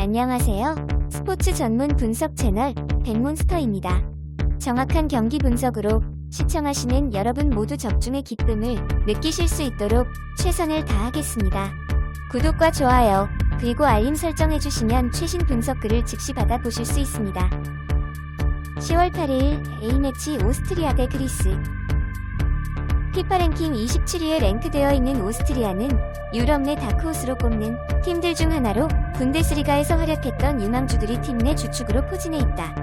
안녕하세요. 스포츠 전문 분석 채널 백몬스터입니다. 정확한 경기 분석으로 시청하시는 여러분 모두 적중의 기쁨을 느끼실 수 있도록 최선을 다하겠습니다. 구독과 좋아요, 그리고 알림 설정해주시면 최신 분석글을 즉시 받아보실 수 있습니다. 10월 8일 A매치 오스트리아 대 그리스 피파 랭킹 27위에 랭크되어 있는 오스트리아는 유럽 내 다크호스로 꼽는 팀들 중 하나로 분데스리가에서 활약했던 유망주들이 팀 내 주축으로 포진해 있다.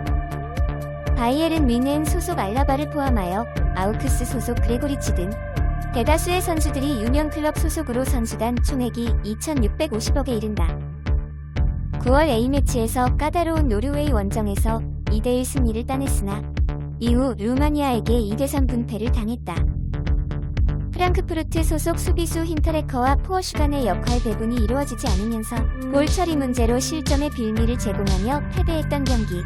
바이에른 뮌헨 소속 알라바를 포함하여 아우크스 소속 그레고리치 등 대다수의 선수들이 유명 클럽 소속으로 선수단 총액이 2,650억에 이른다. 9월 A매치에서 까다로운 노르웨이 원정에서 2대1 승리를 따냈으나 이후 루마니아에게 2대3 분패를 당했다. 프랑크푸르트 소속 수비수 힌터레커와 포어슈 간의 역할 배분이 이루어지지 않으면서 골 처리 문제로 실점의 빌미를 제공하며 패배했던 경기.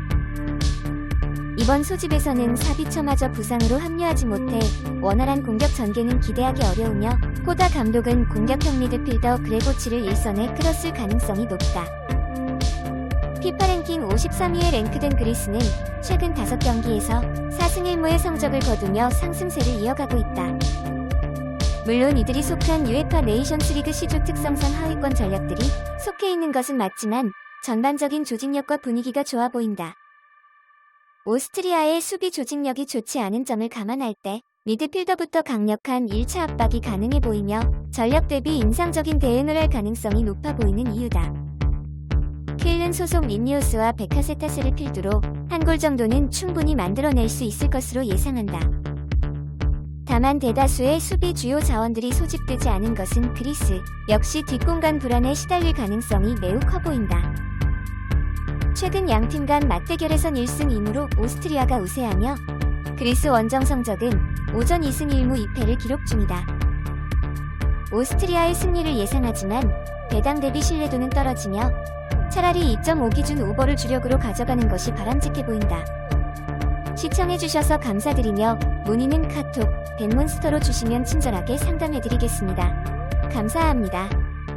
이번 소집에서는 사비처마저 부상으로 합류하지 못해 원활한 공격 전개는 기대하기 어려우며 호다 감독은 공격형 미드필더 그레고치를 일선에 끌었을 가능성이 높다. 피파 랭킹 53위에 랭크된 그리스는 최근 5경기에서 4승 1무의 성적을 거두며 상승세를 이어가고 있다. 물론 이들이 속한 UEFA 네이션스리그 시조 특성상 하위권 전력들이 속해 있는 것은 맞지만 전반적인 조직력과 분위기가 좋아 보인다. 오스트리아의 수비 조직력이 좋지 않은 점을 감안할 때 미드필더부터 강력한 1차 압박이 가능해 보이며 전력 대비 인상적인 대응을 할 가능성이 높아 보이는 이유다. 킬른 소속 민니오스와 베카세타스를 필두로 한 골 정도는 충분히 만들어낼 수 있을 것으로 예상한다. 다만 대다수의 수비 주요 자원들이 소집되지 않은 것은 그리스, 역시 뒷공간 불안에 시달릴 가능성이 매우 커 보인다. 최근 양팀 간 맞대결에선 1승 2무로 오스트리아가 우세하며 그리스 원정 성적은 오전 2승 1무 2패를 기록 중이다. 오스트리아의 승리를 예상하지만 배당 대비 신뢰도는 떨어지며 차라리 2.5 기준 오버를 주력으로 가져가는 것이 바람직해 보인다. 시청해주셔서 감사드리며 문의는 카톡, 벤몬스터로 주시면 친절하게 상담해드리겠습니다. 감사합니다.